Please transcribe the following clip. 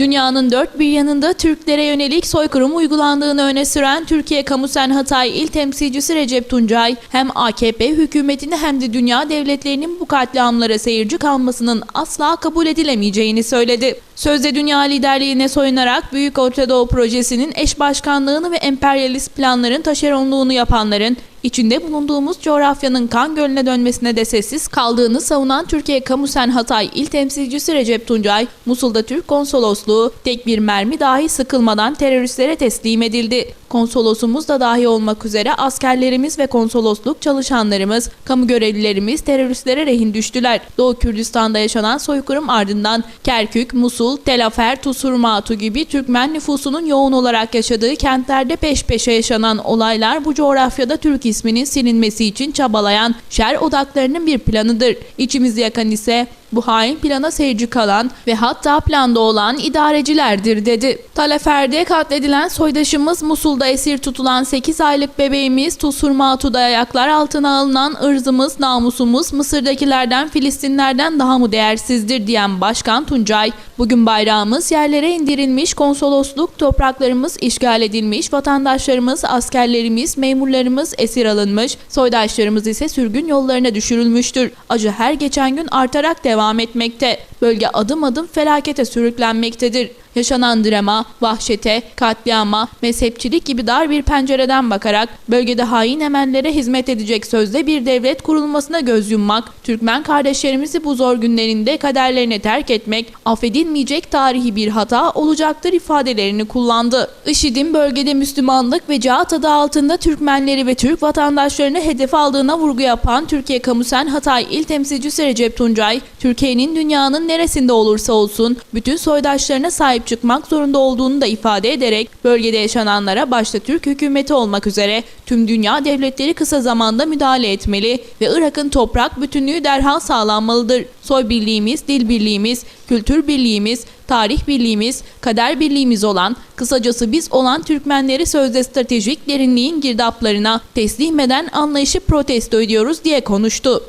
Dünyanın dört bir yanında Türklere yönelik soykırım uygulandığını öne süren Türkiye Kamusen Hatay İl Temsilcisi Recep Tuncay, hem AKP hükümetini hem de dünya devletlerinin bu katliamlara seyirci kalmasının asla kabul edilemeyeceğini söyledi. Sözde dünya liderliğine soyunarak Büyük Orta Doğu Projesi'nin eş başkanlığını ve emperyalist planların taşeronluğunu yapanların içinde bulunduğumuz coğrafyanın kan gölüne dönmesine de sessiz kaldığını savunan Türkiye Kamusen Hatay İl Temsilcisi Recep Tuncay, Musul'da Türk konsolosluğu tek bir mermi dahi sıkılmadan teröristlere teslim edildi. Konsolosumuz da dahi olmak üzere askerlerimiz ve konsolosluk çalışanlarımız, kamu görevlilerimiz teröristlere rehin düştüler. Doğu Kürdistan'da yaşanan soykırım ardından Kerkük, Musul, Telafer, Tusurmatu gibi Türkmen nüfusunun yoğun olarak yaşadığı kentlerde peş peşe yaşanan olaylar bu coğrafyada Türk isminin silinmesi için çabalayan şer odaklarının bir planıdır. İçimizi yakan ise bu hain plana seyirci kalan ve hatta planda olan idarecilerdir dedi. Talefer'de katledilen soydaşımız Musul'da esir tutulan 8 aylık bebeğimiz Tusurmatu'da ayaklar altına alınan ırzımız, namusumuz Mısır'dakilerden, Filistinlerden daha mı değersizdir diyen Başkan Tuncay, bugün bayrağımız yerlere indirilmiş, konsolosluk topraklarımız işgal edilmiş, vatandaşlarımız, askerlerimiz, memurlarımız esir alınmış, soydaşlarımız ise sürgün yollarına düşürülmüştür. Acı her geçen gün artarak devam etmekte. Bölge adım adım felakete sürüklenmektedir. Yaşanan drama, vahşete, katliama, mezhepçilik gibi dar bir pencereden bakarak bölgede hain emellere hizmet edecek sözde bir devlet kurulmasına göz yummak, Türkmen kardeşlerimizi bu zor günlerinde kaderlerine terk etmek, affedilmeyecek tarihi bir hata olacaktır ifadelerini kullandı. IŞİD'in bölgede Müslümanlık ve cihat adı altında Türkmenleri ve Türk vatandaşlarını hedef aldığına vurgu yapan Türkiye Kamusen Hatay İl Temsilcisi Recep Tuncay, Türkiye'nin dünyanın neresinde olursa olsun bütün soydaşlarına sahip çıkmak zorunda olduğunu da ifade ederek bölgede yaşananlara başta Türk hükümeti olmak üzere tüm dünya devletleri kısa zamanda müdahale etmeli ve Irak'ın toprak bütünlüğü derhal sağlanmalıdır. Soy birliğimiz, dil birliğimiz, kültür birliğimiz, tarih birliğimiz, kader birliğimiz olan, kısacası biz olan Türkmenleri sözde stratejik derinliğin girdaplarına teslim eden anlayışı protesto ediyoruz diye konuştu.